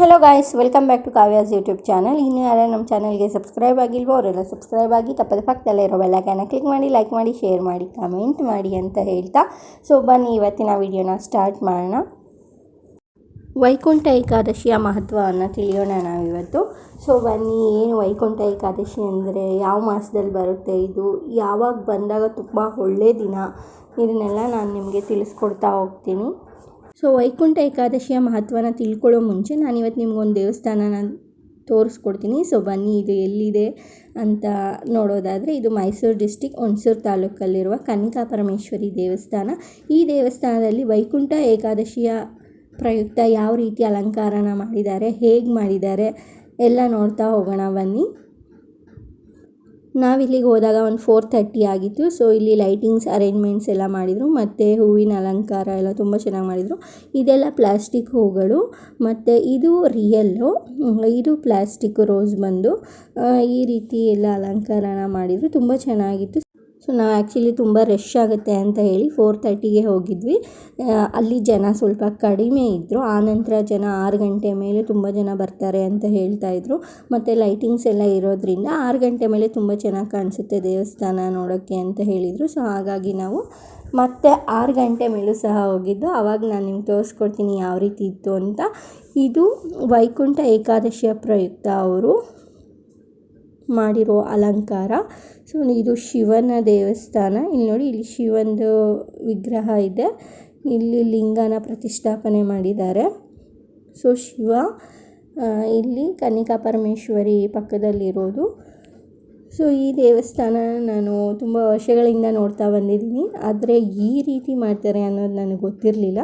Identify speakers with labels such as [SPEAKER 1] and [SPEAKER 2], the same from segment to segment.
[SPEAKER 1] Hello guys welcome back to Kavya's YouTube channel ಇನ್ನು ಯಾರು ನಮ್ಮ ಚಾನಲ್ಗೆ ಸಬ್ಸ್ಕ್ರೈಬ್ ಆಗಿಲ್ವೋ, ಅವರೆಲ್ಲ ಸಬ್ಸ್ಕ್ರೈಬ್ ಆಗಿ ತಪ್ಪದ ಪಕ್ಕದಲ್ಲೇ ಇರೋ ಬೆಲ್ಲೈಕನ್ನ ಕ್ಲಿಕ್ ಮಾಡಿ ಲೈಕ್ ಮಾಡಿ ಶೇರ್ ಮಾಡಿ ಕಮೆಂಟ್ ಮಾಡಿ ಅಂತ ಹೇಳ್ತಾ. ಸೊ ಬನ್ನಿ, ಇವತ್ತಿನ ವಿಡಿಯೋನ ಸ್ಟಾರ್ಟ್ ಮಾಡೋಣ. ವೈಕುಂಠ ಏಕಾದಶಿಯ ಮಹತ್ವವನ್ನು ತಿಳಿಯೋಣ ನಾವಿವತ್ತು. ಸೊ ಬನ್ನಿ, ಏನು ವೈಕುಂಠ ಏಕಾದಶಿ ಅಂದರೆ? ಯಾವ ಮಾಸದಲ್ಲಿ ಬರುತ್ತೆ ಇದು? ಯಾವಾಗ ಬಂದಾಗ ತುಂಬ ಒಳ್ಳೆಯ ದಿನ? ಇದನ್ನೆಲ್ಲ ನಾನು ನಿಮಗೆ ತಿಳಿಸ್ಕೊಡ್ತಾ ಹೋಗ್ತೀನಿ. ಸೊ ವೈಕುಂಠ ಏಕಾದಶಿಯ ಮಹತ್ವನ ತಿಳ್ಕೊಳ್ಳೋ ಮುಂಚೆ ನಾನಿವತ್ತು ನಿಮ್ಗೊಂದು ದೇವಸ್ಥಾನನ ತೋರಿಸ್ಕೊಡ್ತೀನಿ. ಸೊ ಬನ್ನಿ, ಇದು ಎಲ್ಲಿದೆ ಅಂತ ನೋಡೋದಾದರೆ ಇದು ಮೈಸೂರು ಡಿಸ್ಟಿಕ್, ಹುಣಸೂರು ತಾಲೂಕಲ್ಲಿರುವ ಕನ್ನಿಕಾ ಪರಮೇಶ್ವರಿ ದೇವಸ್ಥಾನ. ಈ ದೇವಸ್ಥಾನದಲ್ಲಿ ವೈಕುಂಠ ಏಕಾದಶಿಯ ಪ್ರಯುಕ್ತ ಯಾವ ರೀತಿ ಅಲಂಕಾರನ ಮಾಡಿದ್ದಾರೆ, ಹೇಗೆ ಮಾಡಿದ್ದಾರೆ, ಎಲ್ಲ ನೋಡ್ತಾ ಹೋಗೋಣ. ಬನ್ನಿ. ನಾವಿಲ್ಲಿಗೆ ಹೋದಾಗ ಒಂದು ಫೋರ್ ತರ್ಟಿ ಆಗಿತ್ತು. ಸೊ ಇಲ್ಲಿ ಲೈಟಿಂಗ್ಸ್ ಅರೇಂಜ್ಮೆಂಟ್ಸ್ ಎಲ್ಲ ಮಾಡಿದರು. ಮತ್ತು ಹೂವಿನ ಅಲಂಕಾರ ಎಲ್ಲ ತುಂಬ ಚೆನ್ನಾಗಿ ಮಾಡಿದರು. ಇದೆಲ್ಲ ಪ್ಲಾಸ್ಟಿಕ್ ಹೂಗಳು. ಮತ್ತು ಇದು ರಿಯಲ್ಲು ಇದು ಪ್ಲಾಸ್ಟಿಕ್ ರೋಸ್ ಬಂದು ಈ ರೀತಿ ಎಲ್ಲ ಅಲಂಕಾರನ ಮಾಡಿದರು. ತುಂಬ ಚೆನ್ನಾಗಿತ್ತು. ಸೊ ನಾವು ಆ್ಯಕ್ಚುಲಿ ತುಂಬ ರಶ್ ಆಗುತ್ತೆ ಅಂತ ಹೇಳಿ ಫೋರ್ ತರ್ಟಿಗೆ ಹೋಗಿದ್ವಿ. ಅಲ್ಲಿ ಜನ ಸ್ವಲ್ಪ ಕಡಿಮೆ ಇದ್ದರು ಆನಂತರ ಜನ ಆರು ಗಂಟೆ ಮೇಲೆ ತುಂಬ ಜನ ಬರ್ತಾರೆ ಅಂತ ಹೇಳ್ತಾ ಇದ್ರು. ಮತ್ತು ಲೈಟಿಂಗ್ಸ್ ಎಲ್ಲ ಇರೋದ್ರಿಂದ ಆರು ಗಂಟೆ ಮೇಲೆ ತುಂಬ ಚೆನ್ನಾಗಿ ಕಾಣಿಸುತ್ತೆ ದೇವಸ್ಥಾನ ನೋಡೋಕ್ಕೆ ಅಂತ ಹೇಳಿದರು. ಸೊ ಹಾಗಾಗಿ ನಾವು ಮತ್ತೆ ಆರು ಗಂಟೆ ಮೇಲೂ ಸಹ ಹೋಗಿದ್ದು. ಆವಾಗ ನಾನು ನಿಮ್ಗೆ ತೋರಿಸ್ಕೊಡ್ತೀನಿ ಯಾವ ರೀತಿ ಇತ್ತು ಅಂತ. ಇದು ವೈಕುಂಠ ಏಕಾದಶಿಯ ಪ್ರಯುಕ್ತ ಅವರು ಮಾಡಿರೋ ಅಲಂಕಾರ. ಸೊ, ಇದು ಶಿವನ ದೇವಸ್ಥಾನ. ಇಲ್ಲಿ ನೋಡಿ, ಇಲ್ಲಿ ಶಿವಂದು ವಿಗ್ರಹ ಇದೆ. ಇಲ್ಲಿ ಲಿಂಗನ ಪ್ರತಿಷ್ಠಾಪನೆ ಮಾಡಿದ್ದಾರೆ. ಸೊ, ಶಿವ ಇಲ್ಲಿ ಕನಿಕಾ ಪರಮೇಶ್ವರಿ ಪಕ್ಕದಲ್ಲಿರೋದು. ಸೊ ಈ ದೇವಸ್ಥಾನ ನಾನು ತುಂಬ ವರ್ಷಗಳಿಂದ ನೋಡ್ತಾ ಬಂದಿದ್ದೀನಿ. ಆದರೆ ಈ ರೀತಿ ಮಾಡ್ತಾರೆ ಅನ್ನೋದು ನನಗೆ ಗೊತ್ತಿರಲಿಲ್ಲ.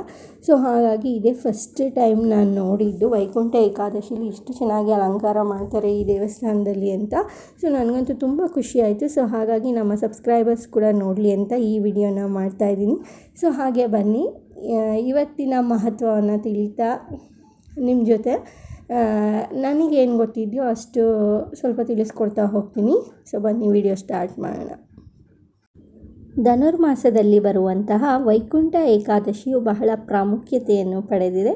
[SPEAKER 1] ಸೊ ಹಾಗಾಗಿ ಇದೇ ಫಸ್ಟ್ ಟೈಮ್ ನಾನು ನೋಡಿದ್ದು. ವೈಕುಂಠ ಏಕಾದಶಿಲಿ ಇಷ್ಟು ಚೆನ್ನಾಗಿ ಅಲಂಕಾರ ಮಾಡ್ತಾರೆ ಈ ದೇವಸ್ಥಾನದಲ್ಲಿ ಅಂತ. ಸೊ ನನಗಂತೂ ತುಂಬ ಖುಷಿ ಆಯಿತು. ಸೊ ಹಾಗಾಗಿ ನಮ್ಮ ಸಬ್ಸ್ಕ್ರೈಬರ್ಸ್ ಕೂಡ ನೋಡಲಿ ಅಂತ ಈ ವಿಡಿಯೋನ ಮಾಡ್ತಾಯಿದ್ದೀನಿ ಸೊ ಹಾಗೆ ಬನ್ನಿ. ಇವತ್ತಿನ ಮಹತ್ವವನ್ನು ತಿಳಿತಾ ನಿಮ್ಮ ಜೊತೆ. ನನಗೇನು ಗೊತ್ತಿದೆಯೋ ಅಷ್ಟು ಸ್ವಲ್ಪ ತಿಳಿಸ್ಕೊಡ್ತಾ ಹೋಗ್ತೀನಿ. ಸೊ ಬನ್ನಿ ವಿಡಿಯೋ ಸ್ಟಾರ್ಟ್ ಮಾಡೋಣ. ಧನುರ್ಮಾಸದಲ್ಲಿ ಬರುವಂತಹ ವೈಕುಂಠ ಏಕಾದಶಿಯು ಬಹಳ ಪ್ರಾಮುಖ್ಯತೆಯನ್ನು ಪಡೆದಿದೆ.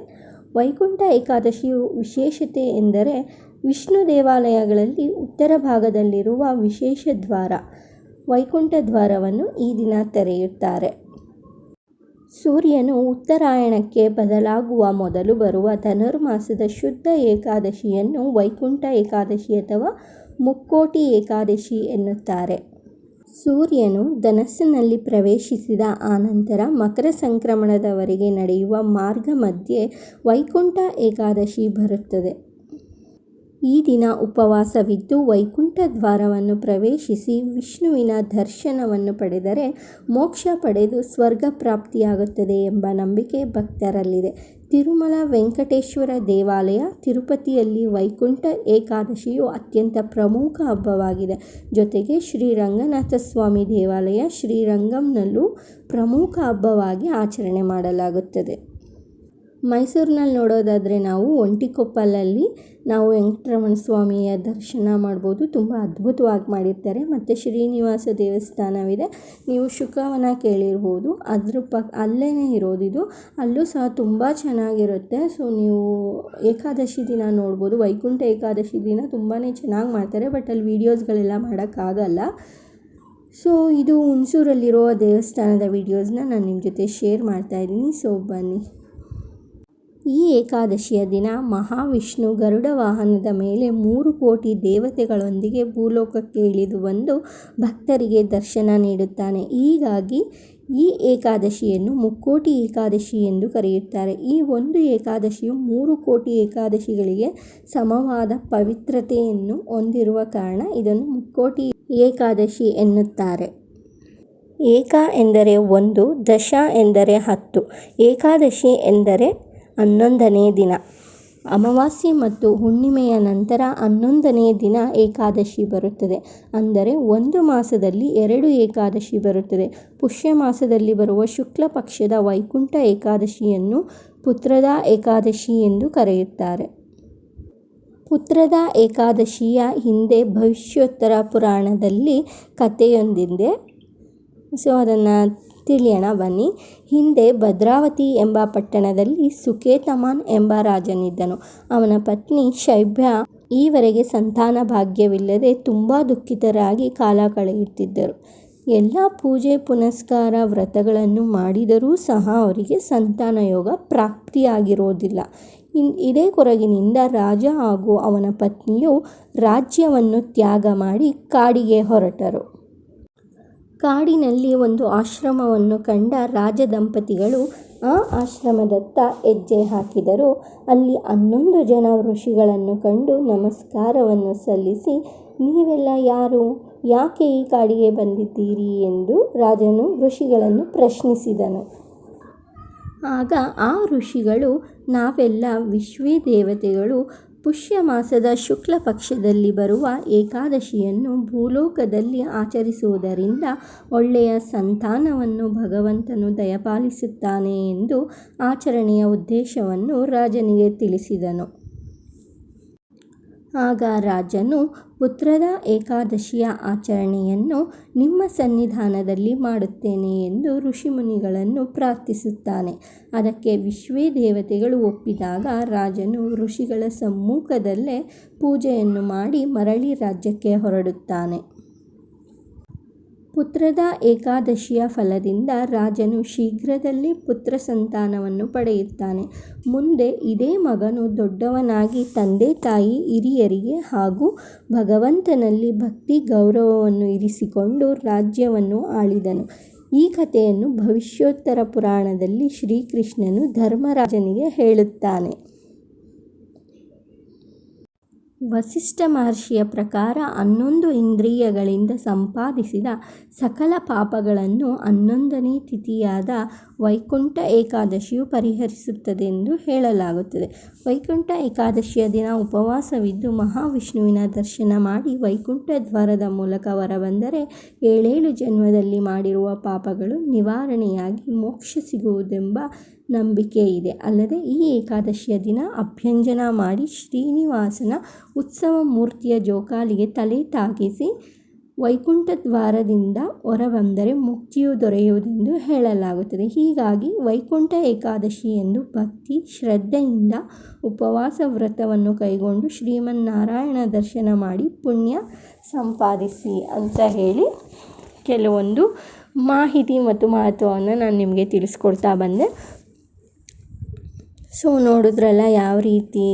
[SPEAKER 1] ವೈಕುಂಠ ಏಕಾದಶಿಯು ವಿಶೇಷತೆ ಎಂದರೆ ವಿಷ್ಣು ದೇವಾಲಯಗಳಲ್ಲಿ ಉತ್ತರ ಭಾಗದಲ್ಲಿರುವ ವಿಶೇಷ ದ್ವಾರ, ವೈಕುಂಠ ದ್ವಾರವನ್ನು ಈ ದಿನ ತೆರೆಯುತ್ತಾರೆ. ಸೂರ್ಯನು ಉತ್ತರಾಯಣಕ್ಕೆ ಬದಲಾಗುವ ಮೊದಲು ಬರುವ ಧನುರ್ಮಾಸದ ಶುದ್ಧ ಏಕಾದಶಿಯನ್ನು ವೈಕುಂಠ ಏಕಾದಶಿ ಅಥವಾ ಮುಕ್ಕೋಟಿ ಏಕಾದಶಿ ಎನ್ನುತ್ತಾರೆ. ಸೂರ್ಯನು ಧನಸ್ಸಿನಲ್ಲಿ ಪ್ರವೇಶಿಸಿದ ಆನಂತರ ಮಕರ ಸಂಕ್ರಮಣದವರೆಗೆ ನಡೆಯುವ ಮಾರ್ಗ ಮಧ್ಯೆ ವೈಕುಂಠ ಏಕಾದಶಿ ಬರುತ್ತದೆ. ಈ ದಿನ ಉಪವಾಸವಿದ್ದು ವೈಕುಂಠ ದ್ವಾರವನ್ನು ಪ್ರವೇಶಿಸಿ ವಿಷ್ಣುವಿನ ದರ್ಶನವನ್ನು ಪಡೆದರೆ ಮೋಕ್ಷ ಪಡೆದು ಸ್ವರ್ಗ ಪ್ರಾಪ್ತಿಯಾಗುತ್ತದೆ ಎಂಬ ನಂಬಿಕೆ ಭಕ್ತರಲ್ಲಿದೆ. ತಿರುಮಲ ವೆಂಕಟೇಶ್ವರ ದೇವಾಲಯ ತಿರುಪತಿಯಲ್ಲಿ ವೈಕುಂಠ ಏಕಾದಶಿಯು ಅತ್ಯಂತ ಪ್ರಮುಖ ಹಬ್ಬವಾಗಿದೆ. ಜೊತೆಗೆ ಶ್ರೀರಂಗನಾಥ ಸ್ವಾಮಿ ದೇವಾಲಯ ಶ್ರೀರಂಗಂನಲ್ಲೂ ಪ್ರಮುಖ ಹಬ್ಬವಾಗಿ ಆಚರಣೆ ಮಾಡಲಾಗುತ್ತದೆ. ಮೈಸೂರಿನಲ್ಲಿ ನೋಡೋದಾದರೆ ನಾವು ಒಂಟಿಕೊಪ್ಪಲಲ್ಲಿ ನಾವು ವೆಂಕಟರಮಣ ಸ್ವಾಮಿಯ ದರ್ಶನ ಮಾಡ್ಬೋದು. ತುಂಬ ಅದ್ಭುತವಾಗಿ ಮಾಡಿರ್ತಾರೆ. ಮತ್ತು ಶ್ರೀನಿವಾಸ ದೇವಸ್ಥಾನವಿದೆ. ನೀವು ಶುಕವನ ಕೇಳಿರ್ಬೋದು. ಅದ್ರ ಪಕ್ಕ ಅಲ್ಲೇ ಇರೋದಿದು. ಅಲ್ಲೂ ಸಹ ತುಂಬ ಚೆನ್ನಾಗಿರುತ್ತೆ. ಸೊ, ನೀವು ಏಕಾದಶಿ ದಿನ ನೋಡ್ಬೋದು. ವೈಕುಂಠ ಏಕಾದಶಿ ದಿನ ತುಂಬಾ ಚೆನ್ನಾಗಿ ಮಾಡ್ತಾರೆ. ಬಟ್ ಅಲ್ಲಿ ವೀಡಿಯೋಸ್ಗಳೆಲ್ಲ ಮಾಡೋಕ್ಕಾಗಲ್ಲ. ಸೊ, ಇದು ಹುಣಸೂರಲ್ಲಿರೋ ದೇವಸ್ಥಾನದ ವೀಡಿಯೋಸ್ನ ನಾನು ನಿಮ್ಮ ಜೊತೆ ಶೇರ್ ಮಾಡ್ತಾಯಿದ್ದೀನಿ ಸೊ, ಬನ್ನಿ. ಈ ಏಕಾದಶಿಯ ದಿನ ಮಹಾವಿಷ್ಣು ಗರುಡ ವಾಹನದ ಮೇಲೆ ಮೂರು ಕೋಟಿ ದೇವತೆಗಳೊಂದಿಗೆ ಭೂಲೋಕಕ್ಕೆ ಇಳಿದು ಬಂದು ಭಕ್ತರಿಗೆ ದರ್ಶನ ನೀಡುತ್ತಾನೆ. ಹೀಗಾಗಿ ಈ ಏಕಾದಶಿಯನ್ನು ಮುಕ್ಕೋಟಿ ಏಕಾದಶಿ ಎಂದು ಕರೆಯುತ್ತಾರೆ. ಈ ಒಂದು ಏಕಾದಶಿಯು ಮೂರು ಕೋಟಿ ಏಕಾದಶಿಗಳಿಗೆ ಸಮವಾದ ಪವಿತ್ರತೆಯನ್ನು ಹೊಂದಿರುವ ಕಾರಣ ಇದನ್ನು ಮುಕ್ಕೋಟಿ ಏಕಾದಶಿ ಎನ್ನುತ್ತಾರೆ. ಏಕ ಎಂದರೆ ಒಂದು, ದಶ ಎಂದರೆ ಹತ್ತು, ಏಕಾದಶಿ ಎಂದರೆ ಹನ್ನೊಂದನೇ ದಿನ. ಅಮಾವಾಸ್ಯೆ ಮತ್ತು ಹುಣ್ಣಿಮೆಯ ನಂತರ ಹನ್ನೊಂದನೇ ದಿನ ಏಕಾದಶಿ ಬರುತ್ತದೆ. ಅಂದರೆ ಒಂದು ಮಾಸದಲ್ಲಿ ಎರಡು ಏಕಾದಶಿ ಬರುತ್ತದೆ. ಪುಷ್ಯ ಮಾಸದಲ್ಲಿ ಬರುವ ಶುಕ್ಲ ಪಕ್ಷದ ವೈಕುಂಠ ಏಕಾದಶಿಯನ್ನು ಪುತ್ರದ ಏಕಾದಶಿ ಎಂದು ಕರೆಯುತ್ತಾರೆ. ಪುತ್ರದ ಏಕಾದಶಿಯ ಹಿಂದೆ ಭವಿಷ್ಯೋತ್ತರ ಪುರಾಣದಲ್ಲಿ ಕಥೆಯೊಂದಿದೆ. ಸೊ, ಅದನ್ನು ತಿಳಿಯೋಣ ಬನ್ನಿ. ಹಿಂದೆ ಭದ್ರಾವತಿ ಎಂಬ ಪಟ್ಟಣದಲ್ಲಿ ಸುಕೇತಮಾನ್ ಎಂಬ ರಾಜನಿದ್ದನು. ಅವನ ಪತ್ನಿ ಶೈಭ್ಯ ಈವರೆಗೆ ಸಂತಾನ ಭಾಗ್ಯವಿಲ್ಲದೆ ತುಂಬ ದುಃಖಿತರಾಗಿ ಕಾಲ ಕಳೆಯುತ್ತಿದ್ದರು. ಎಲ್ಲ ಪೂಜೆ ಪುನಸ್ಕಾರ ವ್ರತಗಳನ್ನು ಮಾಡಿದರೂ ಸಹ ಅವರಿಗೆ ಸಂತಾನ ಯೋಗ ಪ್ರಾಪ್ತಿಯಾಗಿರೋದಿಲ್ಲ. ಇನ್, ಇದೇ ಕೊರಗಿನಿಂದ ರಾಜ ಹಾಗೂ ಅವನ ಪತ್ನಿಯು ರಾಜ್ಯವನ್ನು ತ್ಯಾಗ ಮಾಡಿ ಕಾಡಿಗೆ ಹೊರಟರು. ಕಾಡಿನಲ್ಲಿ ಒಂದು ಆಶ್ರಮವನ್ನು ಕಂಡ ರಾಜ ದಂಪತಿಗಳು ಆ ಆಶ್ರಮದತ್ತ ಹೆಜ್ಜೆ ಹಾಕಿದರು. ಅಲ್ಲಿ ಹನ್ನೊಂದು ಜನ ಋಷಿಗಳನ್ನು ಕಂಡು ನಮಸ್ಕಾರವನ್ನು ಸಲ್ಲಿಸಿ, ನೀವೆಲ್ಲ ಯಾರು? ಯಾಕೆ ಈ ಕಾಡಿಗೆ ಬಂದಿದ್ದೀರಿ? ಎಂದು ರಾಜನು ಋಷಿಗಳನ್ನು ಪ್ರಶ್ನಿಸಿದನು. ಆಗ ಆ ಋಷಿಗಳು, ನಾವೆಲ್ಲ ವಿಶ್ವೇ ದೇವತೆಗಳು ಪುಷ್ಯ ಮಾಸದ ಶುಕ್ಲ ಪಕ್ಷದಲ್ಲಿ ಬರುವ ಏಕಾದಶಿಯನ್ನು ಭೂಲೋಕದಲ್ಲಿ ಆಚರಿಸುವುದರಿಂದ ಒಳ್ಳೆಯ ಸಂತಾನವನ್ನು ಭಗವಂತನು ದಯಪಾಲಿಸುತ್ತಾನೆ ಎಂದು ಆಚರಣೆಯ ಉದ್ದೇಶವನ್ನು ರಾಜನಿಗೆ ತಿಳಿಸಿದನು. ಆಗ ರಾಜನು ಪುತ್ರದ ಏಕಾದಶಿಯ ಆಚರಣೆಯನ್ನು ನಿಮ್ಮ ಸನ್ನಿಧಾನದಲ್ಲಿ ಮಾಡುತ್ತೇನೆ ಎಂದು ಋಷಿಮುನಿಗಳನ್ನು ಪ್ರಾರ್ಥಿಸುತ್ತಾನೆ. ಅದಕ್ಕೆ ವಿಶ್ವೇ ದೇವತೆಗಳು ಒಪ್ಪಿದಾಗ ರಾಜನು ಋಷಿಗಳ ಸಮ್ಮುಖದಲ್ಲೇ ಪೂಜೆಯನ್ನು ಮಾಡಿ ಮರಳಿ ರಾಜ್ಯಕ್ಕೆ ಹೊರಡುತ್ತಾನೆ. ಪುತ್ರದ ಏಕಾದಶಿಯ ಫಲದಿಂದ ರಾಜನು ಶೀಘ್ರದಲ್ಲೇ ಪುತ್ರ ಸಂತಾನವನ್ನು ಪಡೆಯುತ್ತಾನೆ. ಮುಂದೆ ಇದೇ ಮಗನು ದೊಡ್ಡವನಾಗಿ ತಂದೆ ತಾಯಿ ಹಿರಿಯರಿಗೆ ಹಾಗೂ ಭಗವಂತನಲ್ಲಿ ಭಕ್ತಿ ಗೌರವವನ್ನು ಇರಿಸಿಕೊಂಡು ರಾಜ್ಯವನ್ನು ಆಳಿದನು. ಈ ಕಥೆಯನ್ನು ಭವಿಷ್ಯೋತ್ತರ ಪುರಾಣದಲ್ಲಿ ಶ್ರೀಕೃಷ್ಣನು ಧರ್ಮರಾಜನಿಗೆ ಹೇಳುತ್ತಾನೆ. ವಸಿಷ್ಠ ಮಹರ್ಷಿಯ ಪ್ರಕಾರ ಹನ್ನೊಂದು ಇಂದ್ರಿಯಗಳಿಂದ ಸಂಪಾದಿಸಿದ ಸಕಲ ಪಾಪಗಳನ್ನು ಹನ್ನೊಂದನೇ ತಿಥಿಯಾದ ವೈಕುಂಠ ಏಕಾದಶಿಯು ಪರಿಹರಿಸುತ್ತದೆ ಎಂದು ಹೇಳಲಾಗುತ್ತದೆ. ವೈಕುಂಠ ಏಕಾದಶಿಯ ದಿನ ಉಪವಾಸವಿದ್ದು ಮಹಾವಿಷ್ಣುವಿನ ದರ್ಶನ ಮಾಡಿ ವೈಕುಂಠ ದ್ವಾರದ ಮೂಲಕ ಹೊರಬಂದರೆ ಏಳೇಳು ಜನ್ಮದಲ್ಲಿ ಮಾಡಿರುವ ಪಾಪಗಳು ನಿವಾರಣೆಯಾಗಿ ಮೋಕ್ಷ ಸಿಗುವುದೆಂಬ ನಂಬಿಕೆ ಇದೆ. ಅಲ್ಲದೆ ಈ ಏಕಾದಶಿಯ ದಿನ ಅಭ್ಯಂಜನ ಮಾಡಿ ಶ್ರೀನಿವಾಸನ ಉತ್ಸವ ಮೂರ್ತಿಯ ಜೋಕಾಲಿಗೆ ತಲೆ ತಾಗಿಸಿ ವೈಕುಂಠ ದ್ವಾರದಿಂದ ಹೊರಬಂದರೆ ಮುಕ್ತಿಯು ದೊರೆಯುವುದೆಂದು ಹೇಳಲಾಗುತ್ತದೆ. ಹೀಗಾಗಿ ವೈಕುಂಠ ಏಕಾದಶಿ ಎಂದು ಭಕ್ತಿ, ಶ್ರದ್ಧೆಯಿಂದ ಉಪವಾಸ ವ್ರತವನ್ನು ಕೈಗೊಂಡು ಶ್ರೀಮನ್ನಾರಾಯಣ ದರ್ಶನ ಮಾಡಿ ಪುಣ್ಯ ಸಂಪಾದಿಸಿ ಅಂತ ಹೇಳಿ ಕೆಲವೊಂದು ಮಾಹಿತಿ ಮತ್ತು ಮಹತ್ವವನ್ನು ನಾನು ನಿಮಗೆ ತಿಳಿಸ್ಕೊಡ್ತಾ ಬಂದೆ. ಸೊ ನೋಡಿದ್ರಲ್ಲ ಯಾವ ರೀತಿ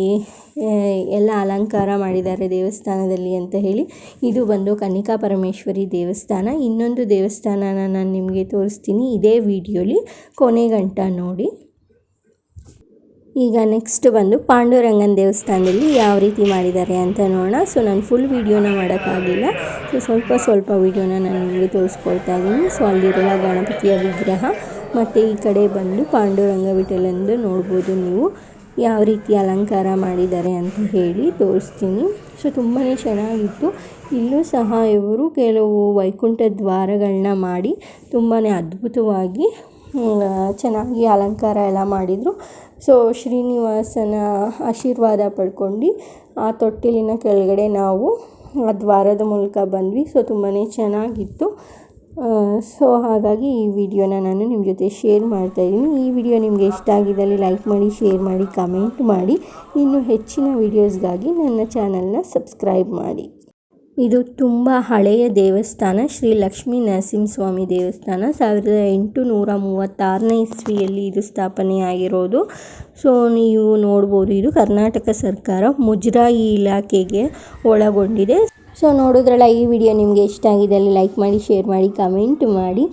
[SPEAKER 1] ಎಲ್ಲ ಅಲಂಕಾರ ಮಾಡಿದ್ದಾರೆ ದೇವಸ್ಥಾನದಲ್ಲಿ ಅಂತ ಹೇಳಿ, ಇದು ಬಂದು ಕನಿಕಾ ಪರಮೇಶ್ವರಿ ದೇವಸ್ಥಾನ. ಇನ್ನೊಂದು ದೇವಸ್ಥಾನನ ನಾನು ನಿಮಗೆ ತೋರಿಸ್ತೀನಿ, ಇದೇ ವಿಡಿಯೋಲಿ ಕೊನೆಗಂಟ ನೋಡಿ. ಈಗ ನೆಕ್ಸ್ಟ್ ಬಂದು ಪಾಂಡುರಂಗನ ದೇವಸ್ಥಾನದಲ್ಲಿ ಯಾವ ರೀತಿ ಮಾಡಿದ್ದಾರೆ ಅಂತ ನೋಡೋಣ. ಸೊ ನಾನು ಫುಲ್ ವೀಡಿಯೋನ ಮಾಡೋಕ್ಕಾಗಲಿಲ್ಲ ಸೊ ಸ್ವಲ್ಪ ಸ್ವಲ್ಪ ವೀಡಿಯೋನ ನಾನು ನಿಮಗೆ ತೋರಿಸ್ಕೊಳ್ತಾ ಇದ್ದೀನಿ ಸೊ ಅಲ್ಲಿರುವ ಗಣಪತಿಯ ವಿಗ್ರಹ ಮತ್ತು ಈ ಕಡೆ ಬಂದು ಪಾಂಡುರಂಗ ವಿಠಲಂದು ನೋಡ್ಬೋದು ನೀವು. ಯಾವ ರೀತಿ ಅಲಂಕಾರ ಮಾಡಿದ್ದಾರೆ ಅಂತ ಹೇಳಿ ತೋರಿಸ್ತೀನಿ. ಸೊ ತುಂಬಾ ಚೆನ್ನಾಗಿತ್ತು. ಇಲ್ಲೂ ಸಹ ಇವರು ಕೆಲವು ವೈಕುಂಠ ದ್ವಾರಗಳನ್ನ ಮಾಡಿ ತುಂಬಾ ಅದ್ಭುತವಾಗಿ ಚೆನ್ನಾಗಿ ಅಲಂಕಾರ ಎಲ್ಲ ಮಾಡಿದರು. ಸೊ, ಶ್ರೀನಿವಾಸನ ಆಶೀರ್ವಾದ ಪಡ್ಕೊಂಡು ಆ ತೊಟ್ಟಿಲಿನ ಕೆಳಗಡೆ ನಾವು ಆ ದ್ವಾರದ ಮೂಲಕ ಬಂದ್ವಿ. ಸೊ ತುಂಬಾ ಚೆನ್ನಾಗಿತ್ತು. ಸೊ ಹಾಗಾಗಿ ಈ ವಿಡಿಯೋನ ನಾನು ನಿಮ್ಮ ಜೊತೆ ಶೇರ್ ಮಾಡ್ತಾಯಿದ್ದೀನಿ ಈ ವಿಡಿಯೋ ನಿಮಗೆ ಇಷ್ಟ ಆಗಿದ್ದಲ್ಲಿ ಲೈಕ್ ಮಾಡಿ ಶೇರ್ ಮಾಡಿ ಕಮೆಂಟ್ ಮಾಡಿ. ಇನ್ನು ಹೆಚ್ಚಿನ ವಿಡಿಯೋಸ್ಗಾಗಿ ನನ್ನ ಚಾನಲ್ನ ಸಬ್ಸ್ಕ್ರೈಬ್ ಮಾಡಿ. ಇದು ತುಂಬ ಹಳೆಯ ದೇವಸ್ಥಾನ. ಶ್ರೀ ಲಕ್ಷ್ಮೀ ನರಸಿಂಹಸ್ವಾಮಿ ದೇವಸ್ಥಾನ. ಸಾವಿರದ ಎಂಟು ನೂರ ಮೂವತ್ತಾರನೇ ಇಸ್ವಿಯಲ್ಲಿ ಇದು ಸ್ಥಾಪನೆಯಾಗಿರೋದು. ಸೊ ನೀವು ನೋಡ್ಬೋದು, ಇದು ಕರ್ನಾಟಕ ಸರ್ಕಾರ ಮುಜರಾಯಿ ಇಲಾಖೆಗೆ ಒಳಗೊಂಡಿದೆ. ಸೊ ನೋಡಿದ್ರಲ್ಲ, ಈ ವಿಡಿಯೋ ನಿಮಗೆ ಇಷ್ಟ ಆಗಿದ್ದಲ್ಲಿ ಲೈಕ್ ಮಾಡಿ ಶೇರ್ ಮಾಡಿ ಕಮೆಂಟ್ ಮಾಡಿ.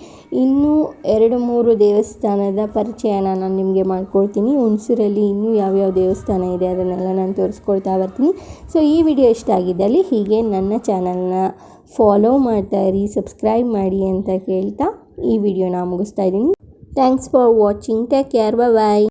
[SPEAKER 1] ಇನ್ನೂ ಎರಡು, ಮೂರು ದೇವಸ್ಥಾನದ ಪರಿಚಯನ ನಾನು ನಿಮಗೆ ಮಾಡ್ಕೊಳ್ತೀನಿ ಹುಣಸೂರಲ್ಲಿ ಇನ್ನೂ ಯಾವ್ಯಾವ ದೇವಸ್ಥಾನ ಇದೆ ಅದನ್ನೆಲ್ಲ ನಾನು ತೋರಿಸ್ಕೊಳ್ತಾ ಬರ್ತೀನಿ. ಸೊ ಈ ವಿಡಿಯೋ ಇಷ್ಟ ಆಗಿದ್ದಲ್ಲಿ ಹೀಗೆ ನನ್ನ ಚಾನಲ್ನ ಫಾಲೋ ಮಾಡ್ತಾ ಇರಿ ಸಬ್ಸ್ಕ್ರೈಬ್ ಮಾಡಿ ಅಂತ ಕೇಳ್ತಾ ಈ ವಿಡಿಯೋನ ಮುಗಿಸ್ತಾ ಇದ್ದೀನಿ. Thanks for watching take care bye